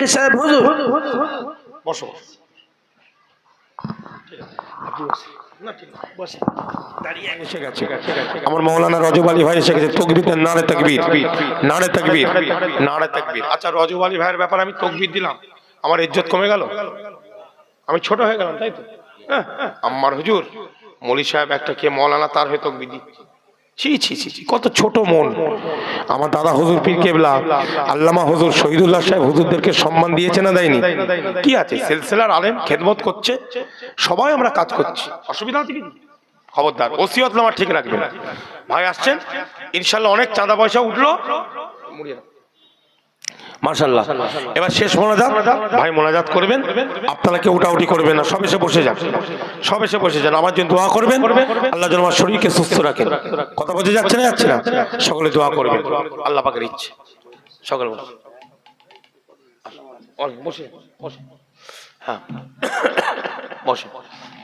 ফকির সাহেব হুজুর বসো না, ঠিক আছে, বসে। দাঁড়িয়ে এসে গেছে। আমার মৌলানা রজব আলী ভাই এসে গেছে তকবির নারে তকবির। নারে তকবির নারে তকবির। আচ্ছা রজব আলী ভাইয়ের ব্যাপারে আমি তকবির দিলাম। আমার ইজ্জত কমে গেল? আমি ছোট হয়ে গেলাম তাই তো? হ্যাঁ, আম্মার হুজুর মলি সাহেব একটা কে মৌলানা তার হয়ে তকবির দিচ্ছে। ছি ছি ছি কত ছোট মন। আমার দাদা হুজুর পীর কেবলা, আল্লামা হুজুর শহীদুল্লাহ সাহেব হুজুরদেরকে সম্মান দিয়েছে না দেয়নি? কি আছে? সিলসিলার আলেম খেদমত করছে, সবাই আমরা কাজ করছি। অসুবিধা আছে কি? খবরদার, ওসিয়ত নামা ঠিক রাখবেন ভাই আসছেন, ইনশাল্লাহ অনেক চাঁদা পয়সা উঠল। মাশাল্লাহ এবার শেষ মোনাজাত। ভাই মোনাজাত করবেন। আপনারা কেউ উঠাউটি করবেন না। সব এসে বসে যান। সব এসে বসে যান। আমার জন্য দোয়া করবেন। আল্লাহ যেন আমার শরীরকে সুস্থ রাখেন। কথা বোঝা যাচ্ছে না যাচ্ছে না? সকলে দোয়া করবেন। আল্লাহ পাকের ইচ্ছে। সকলে বসে বসে হ্যাঁ। বসে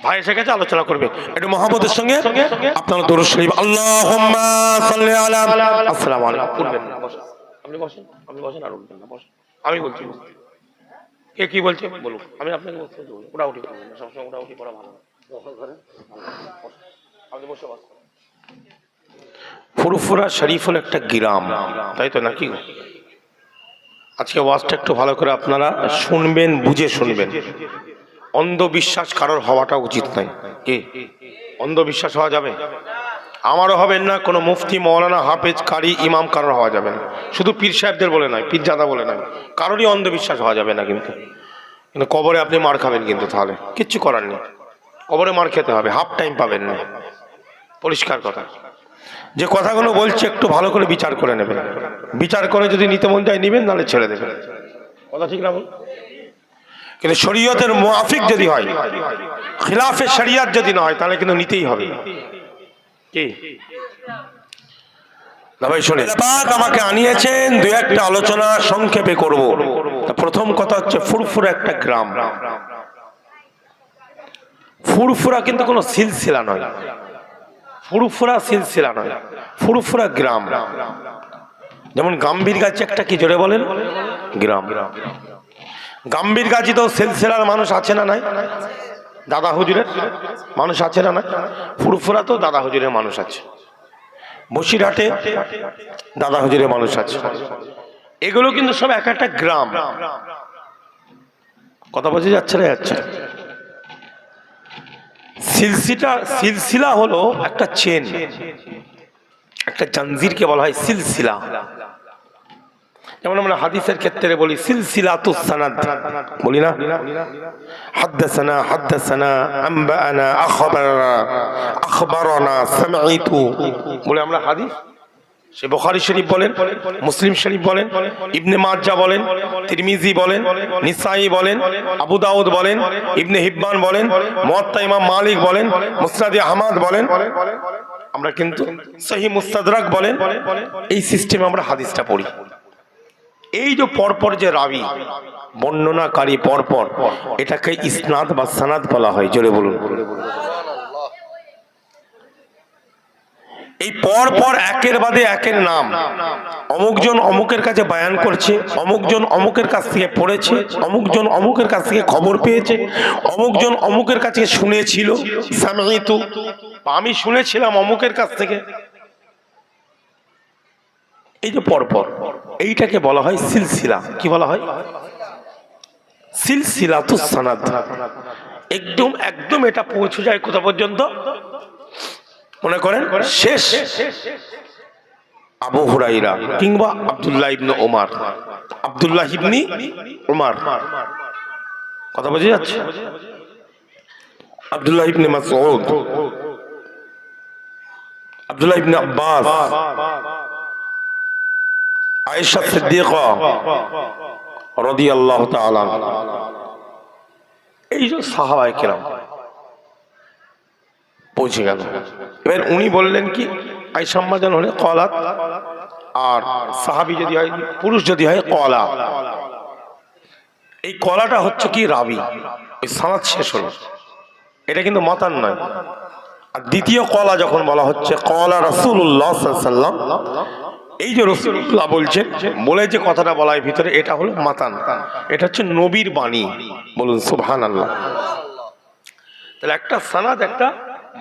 ভাই এসে গেছে আলোচনা করবে। একটু মহাবতের সঙ্গে আপনারা দরুদ শরীফ। আল্লাহুম্মা সাল্লি আলা আলাইকুম। আপনি বসেন আপনি বসেন আর উঠবেন না বসেন। আমি বলছি কে কি বলছে? বলুন। আমি আপনাকে বলতে বলছি ওটা উঠি করবেন না সবসময় ওটা উঠি করা ভালো। আপনি বসে বসেন। ফুরফুরা শরীফ হল একটা গ্রাম। তাই তো নাকি আজকে ওয়াজটা একটু ভালো করে আপনারা শুনবেন বুঝে শুনবেন। অন্ধবিশ্বাস কারোর হওয়াটা উচিত নয়। কি? অন্ধবিশ্বাস হওয়া যাবে? আমারও হবেন না, কোনো মুফতি, মৌলানা, হাফেজ, কারি, ইমাম কারোর হওয়া যাবে না। শুধু পীর সাহেবদের বলে নয়, পীরজাদা বলে নয়, কারোরই অন্ধবিশ্বাস হওয়া যাবে না কিন্তু। কিন্তু কবরে আপনি মার খাবেন কিন্তু তাহলে, কিচ্ছু করার নেই। কবরে মার খেতে হবে, হাফ টাইম পাবেন না। পরিষ্কার কথা। যে কথাগুলো বলছি, একটু ভালো করে বিচার করে নেবেন। বিচার করে যদি নিতে মন যায় নিবেন, নাহলে ছেড়ে দেবেন। কথা ঠিক না বল? কিন্তু শরীয়তের মুআফিক যদি হয়, খিলাফে শরিয়াত যদি না হয়, তাহলে কিন্তু নিতেই হবে। আমাকে আনিয়েছেন, দু একটা আলোচনা সংক্ষেপে করব। প্রথম কথা হচ্ছে ফুরফুরা একটা গ্রাম। ফুরফুরা কিন্তু কোনো সিলসিলা নয়। ফুরফুরা সিলসিলা নয়। ফুরফুরা গ্রাম। যেমন গাম্ভীর গাছ একটা কি, জোরে বলেন? গ্রাম। গাম্ভীর গাছি তো সিলসিলার মানুষ আছে না নাই? দাদা হুজুরের মানুষ আছে না না ফুরফুরা তো দাদা হুজুরের মানুষ আছে। বসিরহাটে দাদা হুজুরের মানুষ আছে। এগুলো কিন্তু সব এক একটা গ্রাম। কথা বোঝা যাচ্ছে না, যাচ্ছে? সিলসিটা, সিলসিলা হলো একটা চেন একটা জাঞ্জিরকে বলা হয় সিলসিলা। যেমন আমরা হাদিসের ক্ষেত্রে বলি সিলসিলা তো সানাদ বলি না? হাদ্দাসানা হাদ্দাসানা আম্বানা আখবারনা আখবারনা সামাইতু বলে আমরা হাদিস, সে বুখারী শরীফ বলেন, মুসলিম শরীফ বলেন, ইবনে মাজ্জা বলেন, তিরমিজি বলেন নিসাই বলেন, আবু দাউদ বলেন, ইবনে হিব্বান বলেন, মুয়াত্তা ইমাম মালিক বলেন, মুসনাদে আহমদ বলেন। আমরা কিন্তু সহি মুস্তাদরাক বলেন, এই সিস্টেমে আমরা হাদিসটা পড়ি। এই যে পরপর যে রাবি, বর্ণনাকারী পরপর, এটাকে ইসনাদ বা সানাদ বলা হয়, জোরে বলুন। এই পর পর একের বাদে একের নাম। অমুকজন অমুকের কাছে বায়ান করছে, অমুকজন অমুকের কাছ থেকে পড়েছে, অমুকজন অমুকের কাছ থেকে খবর পেয়েছে, অমুকজন অমুকের কাছে শুনেছিল। আমি শুনেছিলাম অমুকের কাছ থেকে। এই যে পরপর, এইটাকে বলা হয় সিলসিলা। কি বলা হয়? সিলসিলা তো সানাদ একদম একদম এটা পৌঁছে যায় কোথা পর্যন্ত? মনে করেন, শেষ। আবু হুরাইরা কিংবা আব্দুল্লাহ ইবনে ওমার। আব্দুল্লাহ ইবনি ওমার। কথা বোঝা যাচ্ছে? আব্দুল্লাহ ইবনে মাসউদ। আব্দুল্লাহ ইবনে আব্বাস। আয়েশা সিদ্দিকা রাদিয়াল্লাহু তাআলা এই যে সাহাবায়ে কেরাম পৌঁছে গেল। এবার উনি বললেন কি আইসাম্মাজান হলে কলাত, আর সাহাবি যদি হয়, পুরুষ যদি হয় কলা। এই কলাটা হচ্ছে কি রাবি, ওই সানাত শেষ হলো। এটা কিন্তু মাতার নয়। আর দ্বিতীয় কলা যখন বলা হচ্ছে, কলা আলাইহি ওয়াসাল্লাম এই যে রসুল্লাহ বলছেন, বলে যে কথাটা বলার ভিতরে, এটা হলো মাতান। এটা হচ্ছে নবীর বাণী। বলুন সুবহান আল্লাহ তাহলে একটা সানাদ, একটা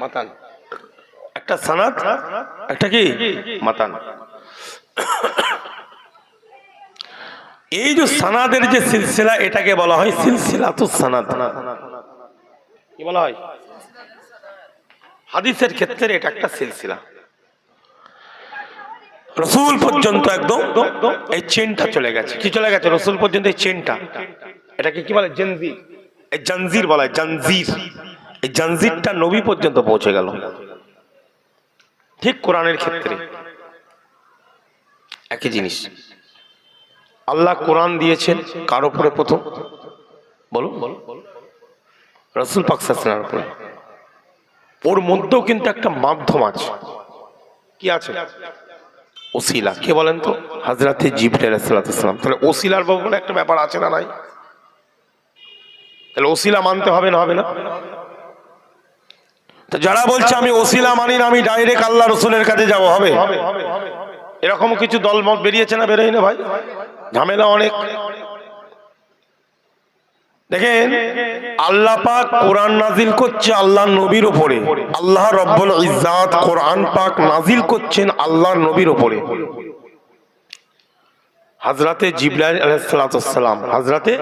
মাতান। একটা সানাদ, একটা কি? মাতান। এই যে সানাদের যে সিলসিলা, এটাকে বলা হয় সিলসিলা তো সানাদ। কি বলা হয়? হাদিসের ক্ষেত্রে এটা একটা সিলসিলা। রসুল পর্যন্ত একদম এই চেনটা চলে গেছে। কি চলে গেছে? রসুল পর্যন্ত এই চেনটা। এটাকে কি বলে? জঞ্জির এই জঞ্জির বলা হয় জঞ্জির এই জঞ্জিরটা নবী পর্যন্ত পৌঁছে গেল। ঠিক কোরআনের ক্ষেত্রে। একই জিনিস। আল্লাহ কোরআন দিয়েছেন কার উপরে প্রথম? বলো রসুল পাকসাসনার উপরে। ওর মধ্যেও কিন্তু একটা মাধ্যম আছে। কি আছে? ওসিলা। কে বলেন তো? হাজরাতে জিবরাইল তাহলে ওসিলার বলে একটা ব্যাপার আছে না নাই? তাহলে ওসিলা মানতে হবে না হবে না? তো যারা বলছে আমি ওসিলা মানি না, আমি ডাইরেক্ট আল্লাহ রসুলের কাছে যাব, হবে? এরকম কিছু দলমত বেরিয়েছে না বেরোয় না ভাই? ঝামেলা অনেক। দেখেন, আল্লাহ পাক কোরআন নাজিল করছে আল্লাহ নবীর ওপরে আল্লাহ রব্বুল ইজ্জাত কোরআন পাক নাজিল করছেন আল্লাহ নবীর ওপরে হাজরাতে জিবরাইল হাজরাতে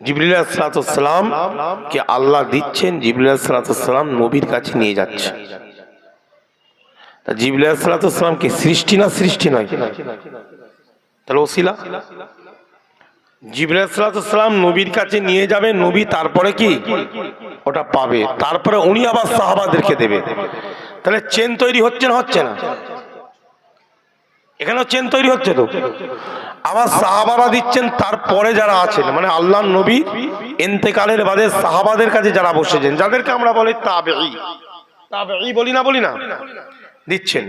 জিবরিল আলাইহিসসালাম কে আল্লাহ দিচ্ছেন জিবরিল নবীর কাছে নিয়ে যাচ্ছে। জিবরিল আলাইহিসসালাম কি সৃষ্টি না সৃষ্টি নয়? তাহলে ওসিলা? জিবরাইসালাম নবীর কাছে নিয়ে যাবে, নবী তারপরে কি? ওটা পাবে। তারপরে উনি আবার সাহাবাদেরকে দেবে। তাহলে চেন তৈরি হচ্ছে না হচ্ছে না? এখানেও চেন তৈরি হচ্ছে তো? আবার সাহাবারা দিচ্ছেন, তারপরে যারা আছেন মানে আল্লাহ নবী এন্তেকালের বাদে সাহাবাদের কাছে যারা বসেছেন, যাদেরকে আমরা বলি তাবেই বলি না বলি না? দিচ্ছেন।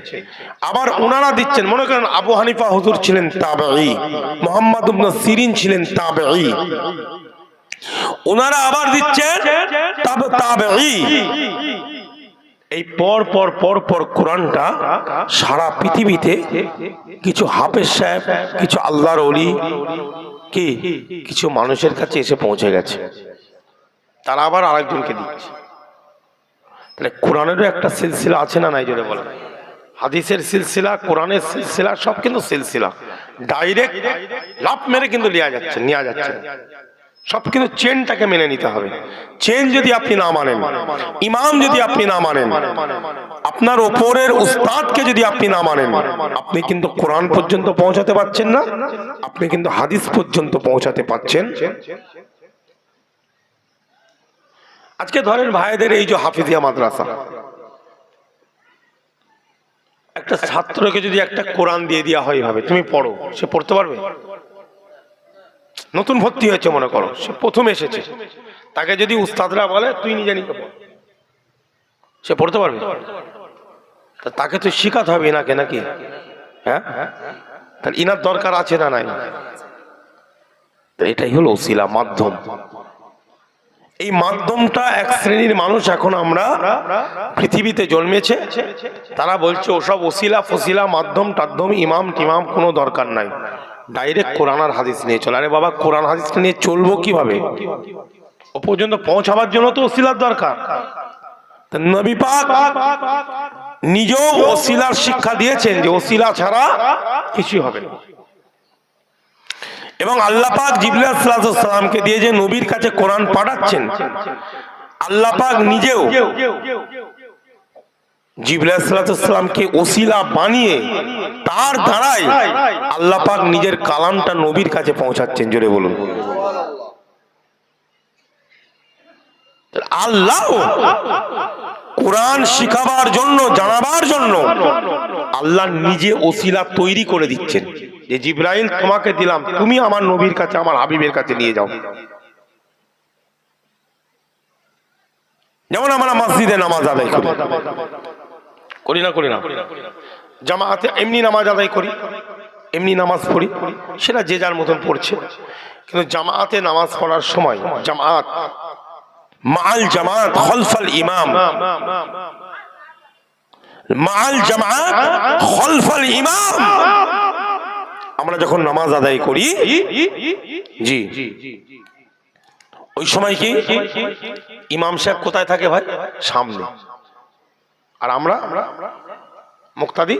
আবার ওনারা দিচ্ছেন। মনে করেন আবু হানিফা হুজুর ছিলেন তাবেই মোহাম্মদ সিরিন ছিলেন তাবেই ওনারা আবার দিচ্ছেন তাবে তাবেই এই পর পর পর পর কোরআনটা সারা পৃথিবীতে কিছু হাফেজ সাহেব, কিছু আল্লাহর অলি কি কিছু মানুষের কাছে এসে পৌঁছে গেছে। তারা আবার আরেকজনকে দিচ্ছে। তাহলে কোরআনেরও একটা সিলসিলা আছে না নাই, যদি বলে হাদিসের সিলসিলা, কোরআনের সিলসিলা, সব কিন্তু সিলসিলা। ডাইরেক্ট লাভ মেরে কিন্তু নেওয়া যাচ্ছে নেওয়া যাচ্ছে সব কিন্তু চেনটাকে মেনে নিতে হবে। চেন যদি আপনি না মানেন, ইমাম যদি আপনি না মানেন, আপনার ওপরের উস্তাদকে যদি আপনি না মানেন, আপনি কিন্তু কোরআন পর্যন্ত পৌঁছাতে পারছেন না, আপনি কিন্তু হাদিস পর্যন্ত পৌঁছাতে পারছেন আজকে ধরেন ভাইদের এই যে হাফিজিয়া মাদ্রাসা একটা ছাত্রকে যদি একটা কোরআন দিয়ে দেওয়া হয় ভাবে তুমি পড়ো, সে পড়তে পারবে? নতুন ভর্তি হয়েছে মনে করো, সে প্রথম এসেছে। তাকে যদি উস্তাদরা বলে, তুই নিজে নিতে পড়। সে পড়তে পারবে? তাকে তো শিখাতে হবে এনাকে নাকি? হ্যাঁ? তাহলে ইনার দরকার আছে না নাই? এটাই হলো ওসিলা, মাধ্যম। এই মাধ্যমটা এক শ্রেণির মানুষ এখন আমরা পৃথিবীতে জন্মেছে। তারা বলছে, ওসব ওসিলা ফসিলা মাধ্যম টাধ্যম ইমাম টিমাম কোনো দরকার নাই। ডাইরেক্ট কোরআন আর হাদিস নিয়ে চলে। আরে বাবা, কোরআন হাদিসটা নিয়ে চলবো কীভাবে? ও পর্যন্ত পৌঁছাবার জন্য তো ওসিলার দরকার। নিজেও ওসিলার শিক্ষা দিয়েছেন যে ওসিলা ছাড়া কিছু হবে না। এবং আল্লাহ পাক জিবলামকে দিয়ে যে নবীর কাছে কোরআন পাঠাচ্ছেন, আল্লাহ পাক নিজেও জিবলামকে ওসিলা বানিয়ে তার দ্বারাই আল্লাহ পাক নিজের কালামটা নবীর কাছে পৌঁছাচ্ছেন, জোরে বলুন। আল্লাহ কোরআন শিখাবার জন্য, জানাবার জন্য আল্লাহ নিজে ওসিলা তৈরি করে দিচ্ছেন। যে জিব্রাইল, তোমাকে দিলাম, তুমি আমার নবীর কাছে, আমার হাবিবের কাছে নিয়ে যাও। যেমন আমরা মসজিদে নামাজ আদায় করি। করি না করি না। জামাতে এমনি নামাজ আদায় করি, এমনি নামাজ পড়ি, সেটা যে যার মতন পড়ছে। কিন্তু জামাতে নামাজ পড়ার সময়, জামাত মাল জামাত খলফল ইমাম। মাল জামাত খলফাল ইমাম। আমরা যখন নামাজ আদায় করি, জি ওই সময় কি? ইমাম সাহেব কোথায় থাকে ভাই? সামনে। আর আমরা? মুক্তাদি?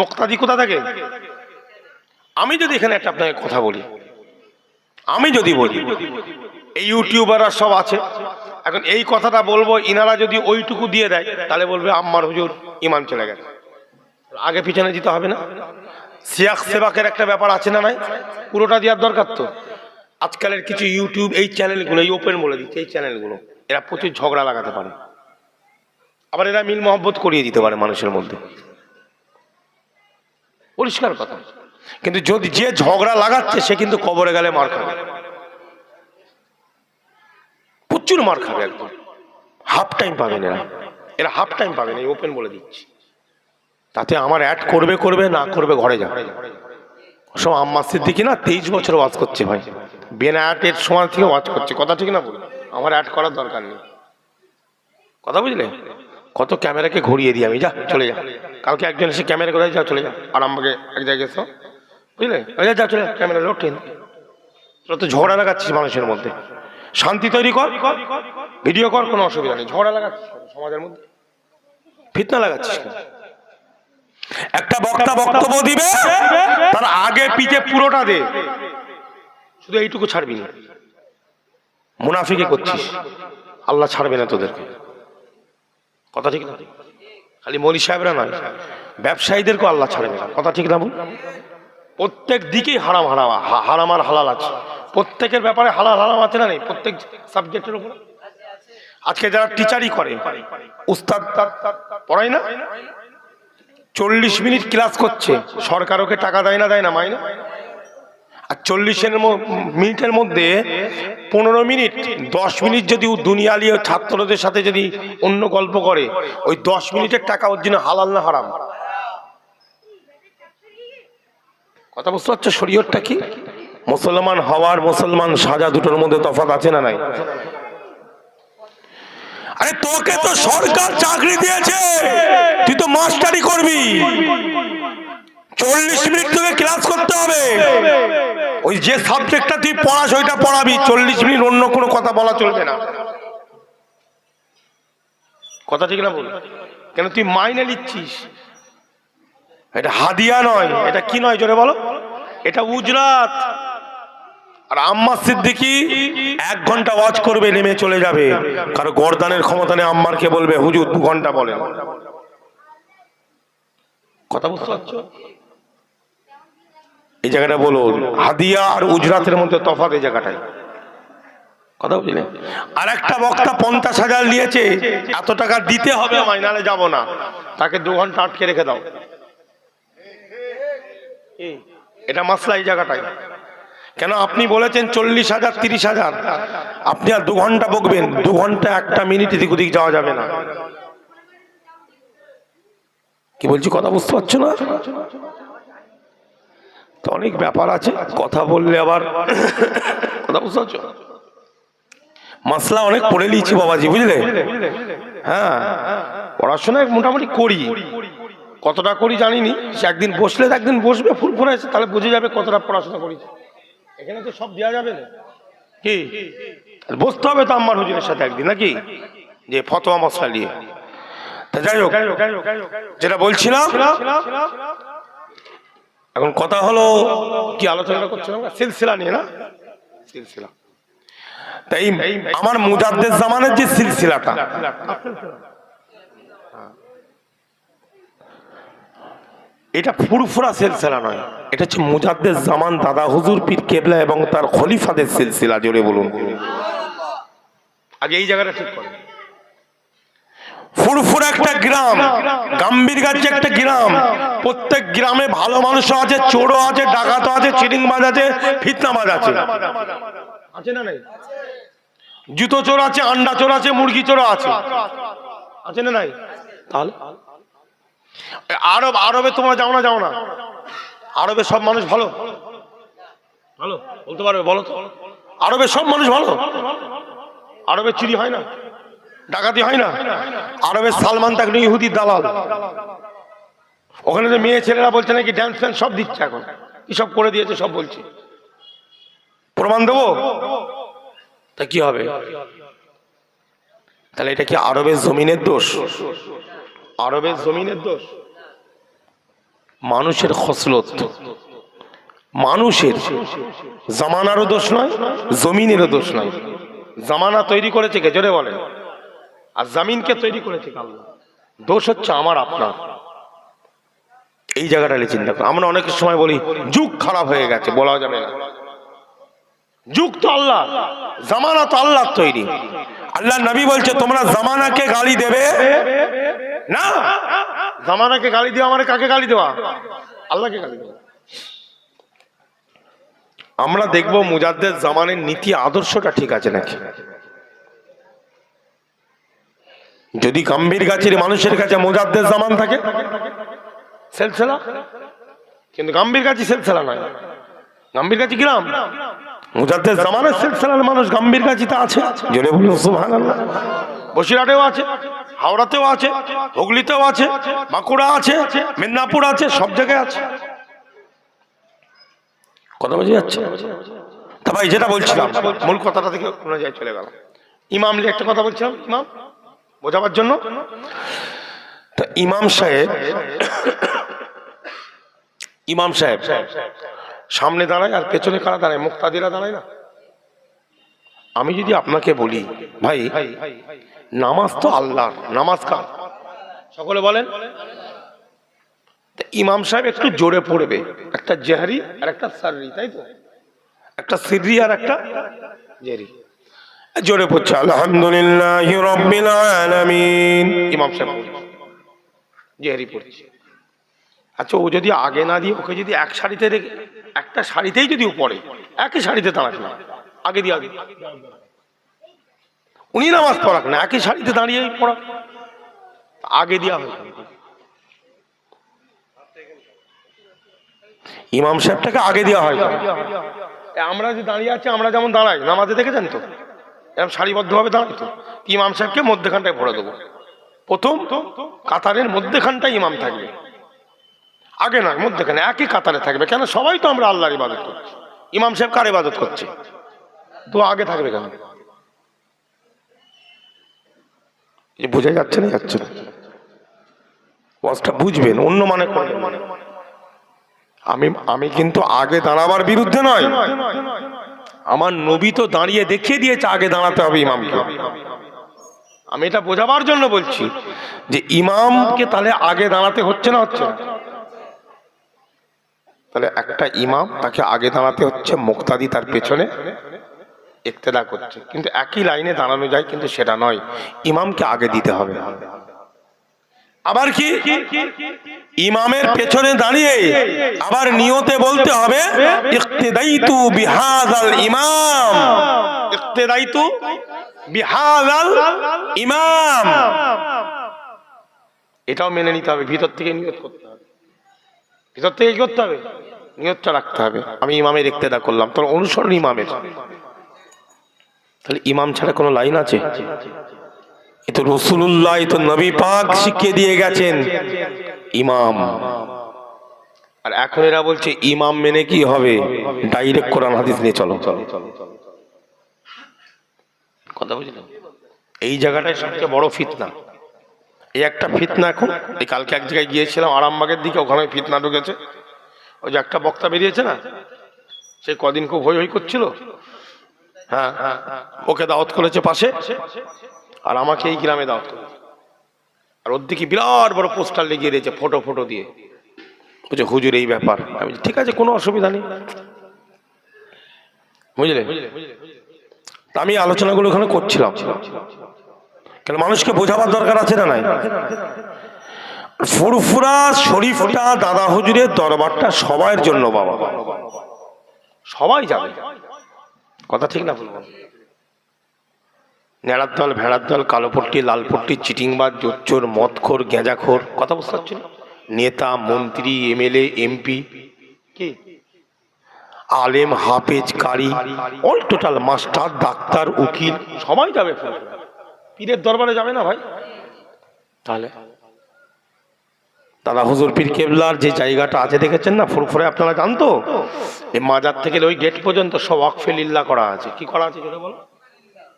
মুক্তাদি কোথা থাকে? আমি যদি এখানে একটা আপনাকে কথা বলি, আমি যদি বলি এই ইউটিউবাররা সব আছে। এখন এই কথাটা বলব, ইনারা যদি ওইটুকু দিয়ে দেয়, তাহলে বলবে, আম্মার হুজুর ইমান চলে গেছে। আগে পিছনে দিতে হবে না। সিয়াক সেবাকের একটা ব্যাপার আছে না নাই? পুরোটা দেওয়ার দরকার তো। আজকালের কিছু ইউটিউব, এই চ্যানেলগুলো, এই ওপেন বলে দিচ্ছে, এই চ্যানেলগুলো, এরা প্রচুর ঝগড়া লাগাতে পারে। আবার এরা মিল মহব্বত করিয়ে দিতে পারে মানুষের মধ্যে। পরিষ্কার কথা। কিন্তু যদি যে ঝগড়া লাগাচ্ছে, সে কিন্তু কবরে গেলে মার খাবে। প্রচুর মার খাবে একদম। হাফ টাইম পাবেন এরা। এরা হাফ টাইম পাবেন এই ওপেন বলে দিচ্ছি। তাতে আমার অ্যাড করবে করবে না করবে ঘরে যা সব আম্মা সিদ্দিকি না তেইশ বছর ওয়াজ করছে ভাই। বেনা অ্যাটের সময় থেকে ওয়াজ করছে। কথা ঠিক না বল আমার অ্যাড করার দরকার নেই। কথা বুঝলে? কত ক্যামেরাকে ঘুরিয়ে দিই আমি যা চলে যা। কালকে একজন এসে ক্যামেরা করে যা চলে যা। আর আমাকে এক জায়গায় এসো বুঝলে? যা, চলে ক্যামেরা লোক ট্রেন তো ঝগড়া লাগাচ্ছিস মানুষের মধ্যে। শান্তি তৈরি কর, ভিডিও কর, কোনো অসুবিধা নেই। ঝগড়া লাগাচ্ছিস সমাজের মধ্যে? ফিতনা লাগাচ্ছিস? একটা বক্তা বক্তব্য দিবে, তার আগে পিছে পুরোটা দে। শুধু এইটুকু ছাড়বি না। মুনাফিকে করছিস। আল্লাহ ছাড়বে না তোদেরকে। কথা ঠিক না? খালি মলি সাহেবরা নয়, ব্যবসায়ীদেরকেও আল্লাহ ছাড়বে না। কথা ঠিক না বল? প্রত্যেক দিকেই হারাম হারাম হারাম আর হালাল আছে। প্রত্যেকের ব্যাপারে হালাল হারাম আছে না নেই? প্রত্যেক সাবজেক্টের উপর। আজকে যারা টিচারই করে, উস্তাদ পড়ায় না? চল্লিশ মিনিট ক্লাস করছে, সরকার ওকে টাকা দেয় না দেয় না, মাইনে। আর চল্লিশের মিনিটের মধ্যে পনেরো মিনিট, দশ মিনিট যদি ও দুনিয়ালি ছাত্রদের সাথে যদি অন্য গল্প করে, ওই দশ মিনিটের টাকা ওর জন্য হালাল না হারাম? কথা বুঝতে পারছ? শরীয়তটা কি? মুসলমান হওয়ার মুসলমান সাজা দুটোর মধ্যে তফাৎ আছে না নাই? আরে তোকে তো সরকার চাকরি দিয়েছে, তুই তো মাস্টারি করবি। চল্লিশ মিনিট তোকে ক্লাস করতে হবে। ওই যে সাবজেক্টটা তুই পড়াস, ওইটা পড়াবি। চল্লিশ মিনিট অন্য কোনো কথা বলা চলবে না। কথা ঠিক না বল কেন তুই মাইনে নিচ্ছিস? এটা হাদিয়া নয়, এটা কি নয় জোরে বলো? এটা উজরাত। আর আম্মা সিদ্দিকি এক ঘণ্টা ওয়াচ করবে, নেমে চলে যাবে। কারও গরদানের ক্ষমতা নেই, আম্মারকে বলবে, হুজুর, দু ঘণ্টা বলেন। কথা বুঝতে পারছ? এই জায়গাটা বলুন, হাদিয়া আর উজরাতের মধ্যে তফাৎ এই জায়গাটায় কথা বুঝলে? আর একটা বক্তা পঞ্চাশ হাজার নিয়েছে, এত টাকা দিতে হবে আমায়, নাহলে যাব না। তাকে দু ঘণ্টা আটকে রেখে দাও। এটা মাসলা এই জায়গাটায় কেন আপনি বলেছেন চল্লিশ হাজার, তিরিশ হাজার? আপনি আর দু ঘণ্টা বকবেন, দু ঘণ্টা একটা মিনিট এদিক ওদিক যাওয়া যাবে না। কি বলছি, কথা বুঝতে পারছ না? তো অনেক ব্যাপার আছে, কথা বললে আবার কথা বুঝতে পারছ? মাসলা অনেক পড়ে নিয়েছি বাবাজি, বুঝলে? হ্যাঁ পড়াশোনা মোটামুটি করি। কতটা করি জানিনি, সে একদিন বসলে একদিন বসবে, ফুল আছে তাহলে বুঝে যাবে কতটা পড়াশোনা করেছে। এখানে তো সব দেওয়া যাবে না। কি? বসতে হবে তো আম্মার হুজুরের সাথে একদিন, নাকি? যে ফতোয়া মশলা নিয়ে। যাই হোক, যেটা বলছিলাম, এখন কথা হলো কি আলোচনা করছিলাম? সিলসিলা নিয়ে না? সিলসিলা। তাই আমার মুজাদ্দের জামানের যে সিলসিলাটা এটা ফুরফুরা সিলসিলা নয়। এটা হচ্ছে মুজাদ্দের জামান দাদা হুজুর পীর কেবলা এবং তার খলিফাদের সিলসিলা জোরে বলুন। আগে এই জায়গাটা ঠিক করে ফুরফুরা একটা গ্রাম গাম্ভীর গাছে একটা গ্রাম। প্রত্যেক গ্রামে ভালো মানুষ আছে চোরও আছে ডাকাতও আছে চিরিংবাজ আছে ফিতনাবাজ আছে। আছে না নাই? জুতো চোর আছে আন্ডা চোর আছে মুরগি চোর আছে। আছে না নাই? তাহলে? আরব আরবে তোমরা যাও না যাও না। আরবে সব মানুষ ভালো। ভালো? বলতে পারবে বলো তো। আরবে সব মানুষ ভালো। আরবে চুরি হয় না ডাকাতি হয় না। আরবের সালমান তাকে ইহুদির দালাল। ওখানে যে মেয়ে ছেলেরা বলছে নাকি ড্যান্স ফ্যান্স সব দিচ্ছে এখন। কি সব করে দিয়েছে সব বলছে। প্রমাণ দেবো? তা কি হবে? তাহলে এটা কি আরবের জমিনের দোষ? আরবের জমিনের দোষ? মানুষের খসলত। মানুষের জামানারও দোষ নয়, জমিনেরও দোষ নয়। জামানা তৈরি করেছে কে? জোরে বলেন। আর জামিনকে তৈরি করেছে দোষ হচ্ছে আমার, আপনার। এই জায়গাটা চিন্তা করো। আমরা অনেক সময় বলি, যুগ খারাপ হয়ে গেছে, বলা যাবে না। যুগ তো আল্লাহ। জামানা তো আল্লাহর তৈরি। আল্লাহ নবী বলছে, তোমরা জামানাকে গালি দেবে? না। জামানাকে গালি দেওয়া মানে কাকে গালি দেওয়া? আল্লাহকে গালি দেওয়া। আমরা দেখব মুজাদ্দের জামানের নীতি, আদর্শটা ঠিক আছে নাকি? যদি গম্ভীর গাছের মানুষের কাছে মুজাদ্দের জামান থাকে, সেলসেলা। কিন্তু গাম্ভীর গাছি সেলসেলা নয়। গম্ভীর গাছি গ্রাম মুজাদ্দের জামানের সেলসেলার মানুষ গম্ভীর গাছিতে আছে। জোরে বলুন, সুবহানাল্লাহ। বসিরহাটেও আছে, হাওড়াতেও আছে, হুগলিতেও আছে, বাঁকুড়া আছে, মেদিনীপুর আছে, সব জায়গায় আছে। কথা বোঝা যাচ্ছে? তা ভাই, যেটা বলছিলাম, মূল কথাটা থেকে অন্য জায়গায় চলে গেল ইমাম একটা কথা বলছিলাম, ইমাম, বোঝাবার জন্য? তা ইমাম সাহেব ইমাম সাহেব সামনে দাঁড়ায় আর পেছনে কারা দাঁড়ায়? মুক্তাদিরা দাঁড়ায় না? আমি যদি আপনাকে বলি, ভাই, নামাজ তো আল্লাহ নামাজ কার? সকলে বলেন। ইমাম সাহেব একটু জোরে পড়বে। একটা জেহারি আর একটা সারি তাই তো? একটা সিরি আর একটা জেহারি। জোরে পড়ছে, আলহামদুলিল্লাহ ইমাম সাহেব জেহারি পড়ছে। আচ্ছা ও যদি আগে না দিয়ে, ওকে যদি এক শাড়িতে রেখে, একটা শাড়িতেই যদি ও পড়ে একই শাড়িতে দাঁড়াক না, আগে দিয়ে আগে। উনি নামাজ পড়াক না, একই শাড়িতে দাঁড়িয়ে পড়াক। আগে দেওয়া হয় ইমাম সাহেবটাকে আগে দেওয়া হয় আমরা যে দাঁড়িয়ে আছি, আমরা যেমন দাঁড়াই, নামাজে দেখেছেন তো? এরকম সারিবদ্ধভাবে দাঁড়াই তো। ইমাম সাহেবকে মধ্যেখানটায় ভরে দেবো। প্রথম তো কাতারের মধ্যেখানটায় ইমাম থাকবে। আগে নয়, মধ্যেখানে একই কাতারে থাকবে। কেন? সবাই তো আমরা আল্লাহর ইবাদত করছি। ইমাম সাহেব কার ইবাদত করছে? তো আগে থাকবে কেন? বোঝা যাচ্ছে না যাচ্ছে না? বুঝবেন, অন্য মানে আমি আমি কিন্তু আগে দাঁড়াবার বিরুদ্ধে নয়। আমার নবী তো দাঁড়িয়ে দেখিয়ে দিয়েছে, আগে দাঁড়াতে হবে ইমামকে। আমি এটা বোঝাবার জন্য বলছি যে ইমামকে তাহলে আগে দাঁড়াতে হচ্ছে না হচ্ছে না? তাহলে একটা ইমাম তাকে আগে দাঁড়াতে হচ্ছে মুক্তাদি তার পেছনে ইক্তেদা করছে। কিন্তু একই লাইনে দাঁড়ানো যায় কিন্তু সেটা নয়। ইমামকে আগে দিতে হবে। আবার কি? ইমামের পেছনে দাঁড়িয়ে আবার নিয়তে বলতে হবে ইক্তেদাইতু বিহাযাল ইমাম। ইক্তেদাইতু বিহাযাল ইমাম। এটাও মেনে নিতে হবে ভিতর থেকে নিয়ত করতে হবে। ভিতর থেকে কি করতে হবে? নিয়তটা রাখতে হবে। আমি ইমামের ইক্তেদা করলাম। তোর অনুসরণ ইমামের। তাহলে ইমাম ছাড়া কোনো লাইন আছে? এ তো রসুল্লাহ তো নবী পাক শিখিয়ে দিয়ে গেছেন। ইমাম। আর এখন এরা বলছে, ইমাম মেনে কি হবে? ডাইরেক্ট কোরআন হাদিস নিয়ে চলো। চলো কথা বুঝলাম এই জায়গাটায় সবচেয়ে বড় ফিতনা। এই একটা ফিতনা এখন। এই কালকে এক জায়গায় গিয়েছিলাম, আরামবাগের দিকে, ওখানে ফিতনা ঢুকেছে। ওই যে একটা বক্তা বেরিয়েছে না? সে কদিন খুব হই হই করছিল। হ্যাঁ ওকে দাওয়াত করেছে পাশে। আর আমাকে এই গ্রামে দাওয়াত করেছে। আর ওর দিকে বিরাট বড় পোস্টার লেগিয়ে দিয়েছে, ফটো ফটো দিয়ে। বলছে, হুজুর, এই ব্যাপার। আমি ঠিক আছে, কোনো অসুবিধা নেই। বুঝলে? তা আমি আলোচনাগুলো ওখানে করছিলাম। কেন মানুষকে বোঝাবার দরকার আছে না নাই? ফুরফুরা শরীফটা দাদা হুজুরের দরবারটা সবার জন্য বাবা। সবাই যাবে কথা ঠিক না বলব নেড়ার দল, ভেড়ার দল কালো পট্টি লাল পট্টি চিটিংবাজ, জোচ্চোর, মদখোর গেঁজাখোর কথা বুঝতে পারছি? নেতা, মন্ত্রী, এমএলএ, এমপি, কি? আলেম, হাফেজ, কারি, অল টোটাল মাস্টার, ডাক্তার, উকিল, সবাই যাবে ফুরফুরা। পীরের দরবারে যাবে না ভাই? তাহলে? দাদা হুজুর পীর কেবলার যে জায়গাটা আছে, দেখেছেন না? ফুরফুরে আপনারা জানতো? এই মাজার থেকে ওই গেট পর্যন্ত সব ওয়াকফে লিল্লা করা আছে। কি করা আছে জোরে বলো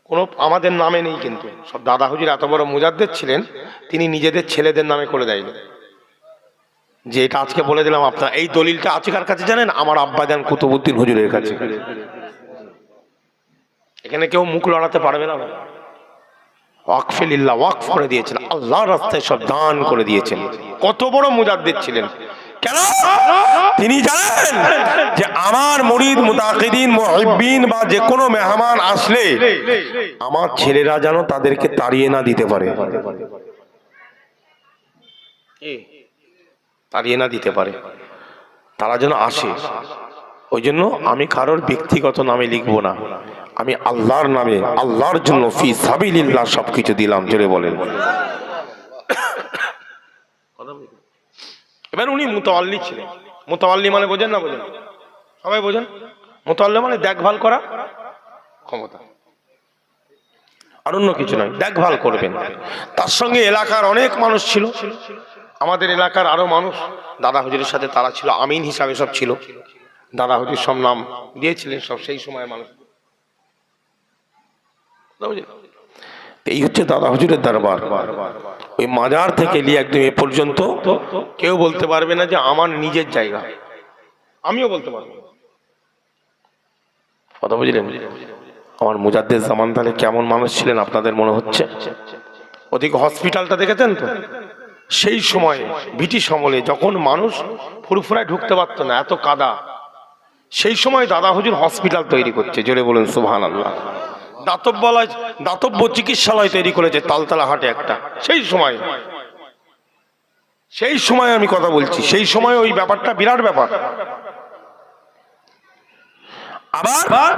কোনো আমাদের নামে নেই কিন্তু। সব দাদা হুজুর এত বড় মুজাদ্দের ছিলেন, তিনি নিজেদের ছেলেদের নামে করে দেয়নি। যে এটা আজকে বলে দিলাম আপনার, এই দলিলটা আছে কার কাছে জানেন? আমার আব্বাজান কুতুবুদ্দিন হুজুরের কাছে। এখানে কেউ মুখ লড়াতে পারবে না ওয়াকফে লিল্লাহ ওয়াকফ করে দিয়েছেন। আল্লাহর রাস্তায় সব দান করে দিয়েছেন। কত বড় মুজাদ্দিদ ছিলেন। কেন? তিনি জানেন যে আমার মুরিদ মুতাকিদিন মুহিব্বিন বা যে কোনো মেহমান আসলে আমার ছেলেরা যেন তাদেরকে তাড়িয়ে না দিতে পারে। তাড়িয়ে না দিতে পারে। তারা যেন আসে। ওই জন্য আমি কারোর ব্যক্তিগত নামে লিখব না। আমি আল্লাহর নামে আল্লাহর জন্য ফি সাবিলিল্লাহ সবকিছু দিলাম, জোরে বলেন। এবার উনি মুতাল্লি ছিলেন। মুতাল্লি মানে বোঝেন না বোঝেন? সবাই বোঝেন? মুতাল্লি মানে দেখভাল করা ক্ষমতা। আর অন্য কিছু নয়, দেখভাল করবেন। তার সঙ্গে এলাকার অনেক মানুষ ছিল। আমাদের এলাকার আরও মানুষ। দাদা হুজুরের সাথে তারা ছিল, আমিন হিসাবে সব ছিল। দাদা হুজুর সব নাম দিয়েছিলেন সব, সেই সময় মানুষ। এই হচ্ছে দাদা হুজুরের দরবার। ওই মাজার থেকে নিয়ে একদম এ পর্যন্ত কেউ বলতে পারবে না যে আমার নিজের জায়গা। আমিও বলতে পারব। কথা বুঝলেন? আমার মুজাদ্দের জামান তাহলে কেমন মানুষ ছিলেন আপনাদের মনে হচ্ছে? ওদিকে হসপিটালটা দেখেছেন তো? সেই সময়ে ব্রিটিশ আমলে যখন মানুষ ফুরফুরায় ঢুকতে পারতো না, এত কাদা, সেই সময় দাদা হুজুর হসপিটাল তৈরি করছে, জোরে বলুন সুবহান আল্লাহ দাতব্যালয় দাতব্য চিকিৎসালয় তৈরি করেছে তালতলা হাটে একটা। সেই সময়। সেই সময় আমি কথা বলছি। সেই সময় ওই ব্যাপারটা বিরাট ব্যাপার। আবার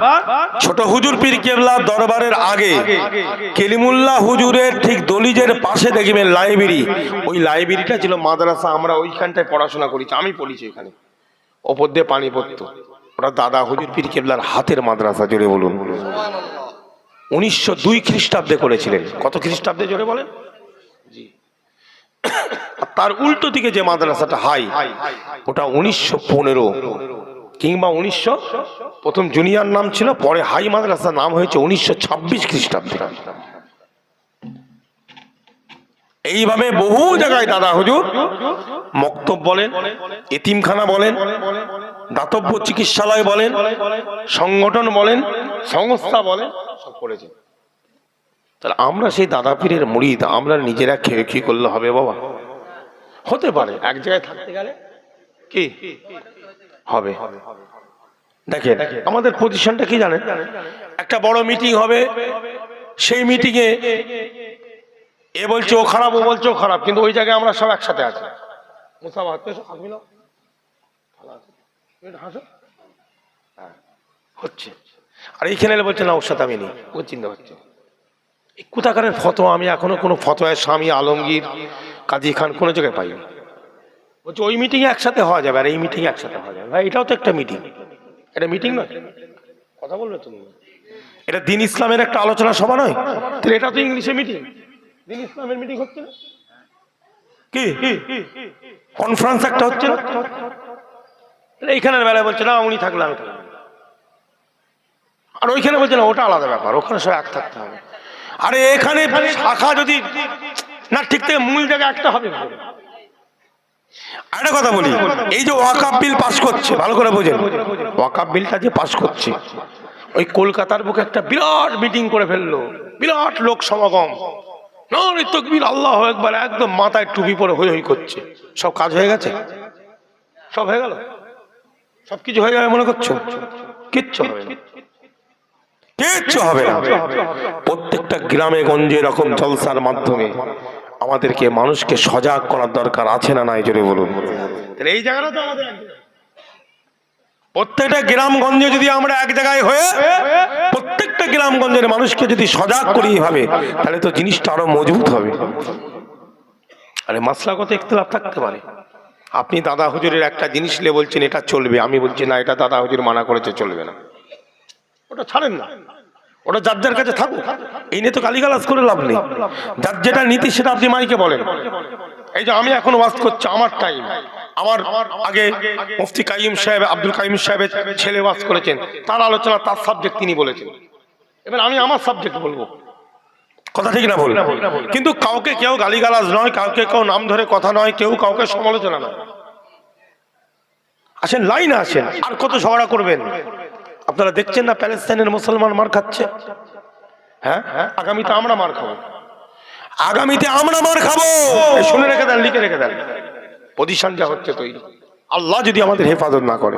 ছোট হুজুর পীর কেবলা দরবারের আগে কেলিমুল্লাহ হুজুরের ঠিক দলিজের পাশে দেখবেন লাইব্রেরি। ওই লাইব্রেরিটা ছিল মাদ্রাসা, আমরা ওইখানটায় পড়াশোনা করেছি। আমি পড়েছি এখানে। ওপর দিয়ে পানি পড়তো। ওটা দাদা হুজুর পীর কেবলার হাতের মাদ্রাসা, জোরে বলুন। উনিশশো দুই খ্রিস্টাব্দে করেছিলেন। কত খ্রিস্টাব্দে জোরে বলেন? জি। তার উল্টো দিকে যে মাদ্রাসাটা হাই ওটা উনিশশো পনেরো কিংবা উনিশশো প্রথম জুনিয়র নাম ছিল পরে হাই মাদ্রাসার নাম হয়েছে উনিশশো ছাব্বিশ খ্রিস্টাব্দে। এইভাবে বহু জায়গায় দাদা হুজুর মক্তব বলেন, এতিমখানা বলেন, দাতব্য চিকিৎসালয় বলেন, সংগঠন বলেন, সংস্থা বলেন, সব করেছেন। তাহলে আমরা সেই দাদা পীরের মুড়িদ, আমরা নিজেরা খেয়ে কি করলে হবে বাবা? হতে পারে, এক জায়গায় থাকতে গেলে কি? হবে। দেখেন, আমাদের পজিশনটা কি জানেন? একটা বড় মিটিং হবে, সেই মিটিংয়ে এ বলছে ও খারাপ ও বলছে ও খারাপ কিন্তু ওই জায়গায় আমরা সব একসাথে আছি। হ্যাঁ, হচ্ছে। আর এইখানে বলছে না ওর সাথে আমি নেই। ও চিন্তা হচ্ছে কোথাকারের ফতোয়া? আমি এখনও কোনো ফতোয়ায় স্বামী আলমগীর কাজী খান কোনো জায়গায় পাইনি। বলছে ওই মিটিংয়ে একসাথে হওয়া যাবে আর এই মিটিংয়ে একসাথে হওয়া যাবে। ভাই এটাও তো একটা মিটিং এটা মিটিং নয়। কথা বলবে তুমি? এটা দিন ইসলামের একটা আলোচনা সভা নয়? তাহলে এটা তো ইংলিশে মিটিং দিন ইসলামের মিটিং হচ্ছে কি? কনফারেন্স একটা হচ্ছে না? এইখানের বেলায় বলছে, না, উনি থাকলে আমি থাকব আর ওইখানে বলছে, না, ওটা আলাদা ব্যাপার, ওখানে সব এক থাকতে হবে। আরে এখানে শাখা যদি না ঠিক থেকে, মূল জায়গা একটা হবে? আরেকটা কথা বলি, এই যে ওয়াকাপ বিল পাস করছে, ভালো করে বোঝেন। ওয়াকাপ বিলটা যে পাস করছে, ওই কলকাতার বুকে একটা বিরাট মিটিং করে ফেলল, বিরাট লোক সমাগম। তকবির, আল্লাহ একবার একদম মাথায় টুপি পরে হই হই করছে। সব কাজ হয়ে গেছে? সব হয়ে গেল? সব কিছু হয়ে যাবে মনে করছ? কিচ্ছু হবে কিচ্ছু হবে না। প্রত্যেকটা গ্রামে, গঞ্জে এরকম জলসার মাধ্যমে আমাদেরকে মানুষকে সজাগ করার দরকার আছে না নাই, জোরে বলুন। এই জায়গাটা তো আমাদের। প্রত্যেকটা গ্রামগঞ্জে যদি আমরা এক জায়গায় হয়ে প্রত্যেকটা গ্রামগঞ্জের মানুষকে যদি সজাগ করি হবে তাহলে তো জিনিসটা আরও মজবুত হবে। আরে মাসলাগত ইখতলাফ থাকতে পারে। আপনি দাদা হুজুরের একটা জিনিস নিয়ে বলছেন, এটা চলবে। আমি বলছি, না, এটা দাদা হুজুর মানা করেছে, চলবে না। ওটা ছাড়েন না। ওটা যার যার কাছে থাকুক। এই নিয়ে তো গালিগালাজ করে লাভ নেই। যার যেটা নীতি, সেটা আপনি মাইকে বলেন। এই যে আমি এখন ওয়াজ করছি, আমার টাইম আমার আগে মুফতি কাইম সাহেব আব্দুল কাইম সাহেবের ছেলে ওয়াজ করেছেন। তার আলোচনা তার সাবজেক্ট তিনি বলেছেন। এবার আমি আমার সাবজেক্ট বলব। কথা ঠিক না বল কিন্তু কাউকে কেউ গালিগালাজ নয় কাউকে কেউ নাম ধরে কথা নয় কেউ কাউকে সমালোচনা নয়। আসেন লাইন আসেন। আর কত ঝগড়া করবেন? আপনারা দেখছেন না প্যালেস্তাইনের মুসলমান মার খাচ্ছে? হ্যাঁ? আগামীতে আমরা মার খাব। আগামীতে আমরা মার খাব। শুনে রেখে দেন লিখে রেখে দেন। পজিশন যা হচ্ছে তৈরি। আল্লাহ যদি আমাদের হেফাজত না করে